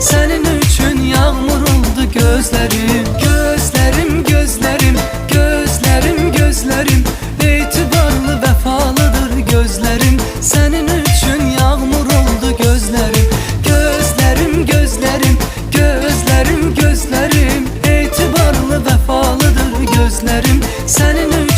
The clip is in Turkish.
Senin üçün yağmur oldu gözlerim. Gözlerim gözlerim gözlerim gözlerim. Etibarlı vefalıdır gözlerim. Senin üçün yağmur oldu gözlerim. Gözlerim gözlerim gözlerim gözlerim. Etibarlı vefalıdır gözlerim. Senin